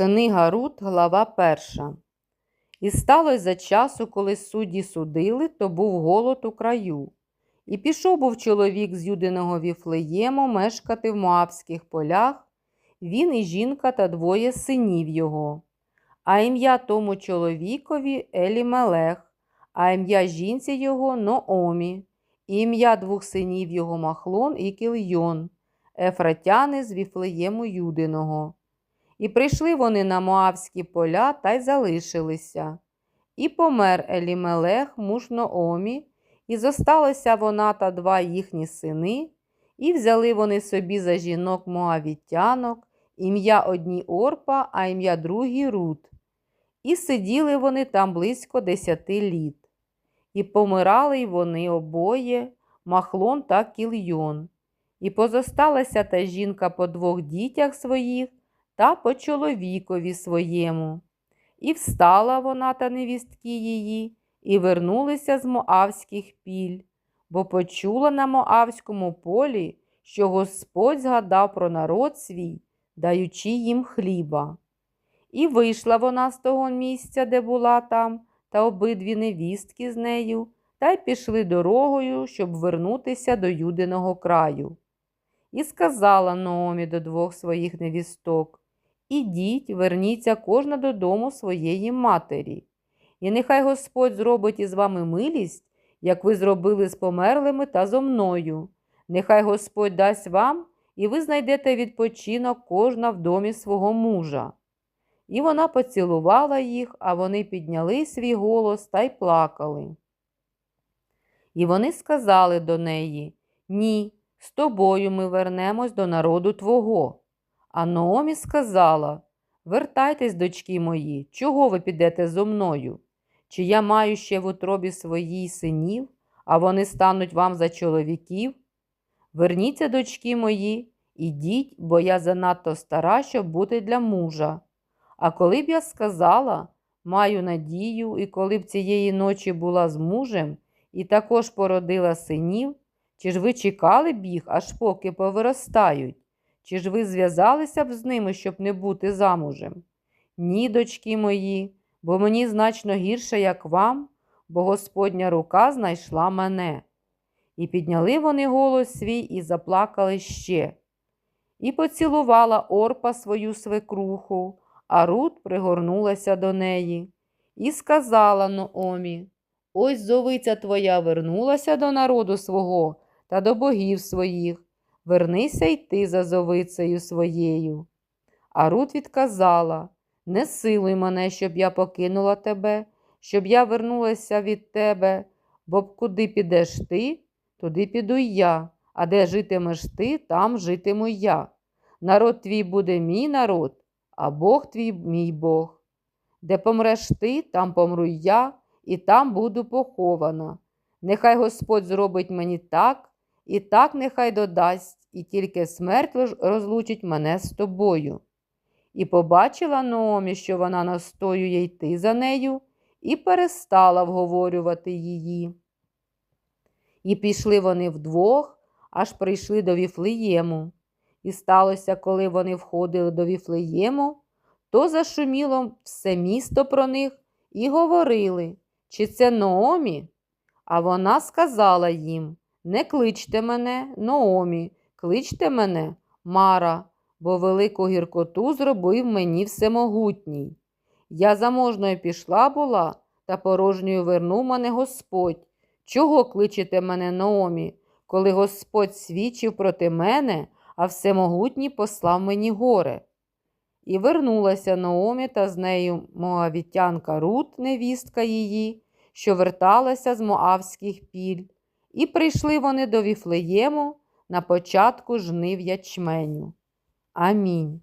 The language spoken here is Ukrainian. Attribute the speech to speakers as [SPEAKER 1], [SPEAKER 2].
[SPEAKER 1] Книга Рут, глава перша. І сталося за часу, коли судді судили, то був голод у краю. І пішов був чоловік з Юдиного Віфлеєму мешкати в Моавських полях, він і жінка та двоє синів його. А ім'я тому чоловікові Елімелех, а ім'я жінці його Ноомі, і ім'я двох синів його Махлон і Кільйон, ефратяни з Віфлеєму Юдиного. І прийшли вони на Моавські поля та й залишилися. І помер Елімелех, муж Ноомі, і зосталася вона та два їхні сини, і взяли вони собі за жінок моавітянок, ім'я одній Орпа, а ім'я другій Рут. І сиділи вони там близько десяти літ. І помирали й вони обоє, Махлон та Кільйон. І позосталася та жінка по двох дітях своїх та по чоловікові своєму. І встала вона та невістки її, і вернулися з Моавських піль, бо почула на Моавському полі, що Господь згадав про народ свій, даючи їм хліба. І вийшла вона з того місця, де була там, та обидві невістки з нею, та й пішли дорогою, щоб вернутися до Юдиного краю. І сказала Наомі до двох своїх невісток Ідіть, верніться кожна додому своєї матері. І нехай Господь зробить із вами милість, як ви зробили з померлими та зо мною. Нехай Господь дасть вам, і ви знайдете відпочинок кожна в домі свого мужа. І вона поцілувала їх, а вони підняли свій голос та й плакали. І вони сказали до неї Ні, з тобою ми вернемось до народу твого. А Наомі сказала Вертайтесь, дочки мої, чого ви підете зо мною? Чи я маю ще в утробі своїй синів, а вони стануть вам за чоловіків? Верніться, дочки мої, ідіть, бо я занадто стара, щоб бути для мужа. А коли б я сказала, маю надію, і коли б цієї ночі була з мужем і також породила синів, чи ж ви чекали б їх, аж поки повиростають? Чи ж ви зв'язалися б з ними, щоб не бути замужем? Ні, дочки мої, бо мені значно гірше, як вам, бо Господня рука знайшла мене. І підняли вони голос свій і заплакали ще. І поцілувала Орпа свою свекруху, а Рут пригорнулася до неї. І сказала Ноомі, ось зовиця твоя вернулася до народу свого та до богів своїх. Вернися й ти за зовицею своєю. А Рут відказала Не силуй мене, щоб я покинула тебе, щоб я вернулася від тебе, бо куди підеш ти, туди піду я, а де житимеш ти, там житиму я. Народ твій буде мій народ, а Бог твій мій Бог. Де помреш ти, там помру я, і там буду похована. Нехай Господь зробить мені так, і так нехай додасть, і тільки смерть розлучить мене з тобою. І побачила Наомі, що вона настоює йти за нею, і перестала вговорювати її. І пішли вони вдвох, аж прийшли до Віфлеєму. І сталося, коли вони входили до Віфлеєму, то зашуміло все місто про них і говорили, чи це Наомі? А вона сказала їм Не кличте мене, Наомі, кличте мене, Мара, бо велику гіркоту зробив мені всемогутній. Я заможною пішла була, та порожньою вернув мене Господь. Чого кличете мене Наомі, коли Господь свідчив проти мене, а всемогутній послав мені горе? І вернулася Наомі та з нею моавітянка Рут, невістка її, що верталася з Моавських піль, і прийшли вони до Віфлеєму на початку жнив ячменю. Амінь.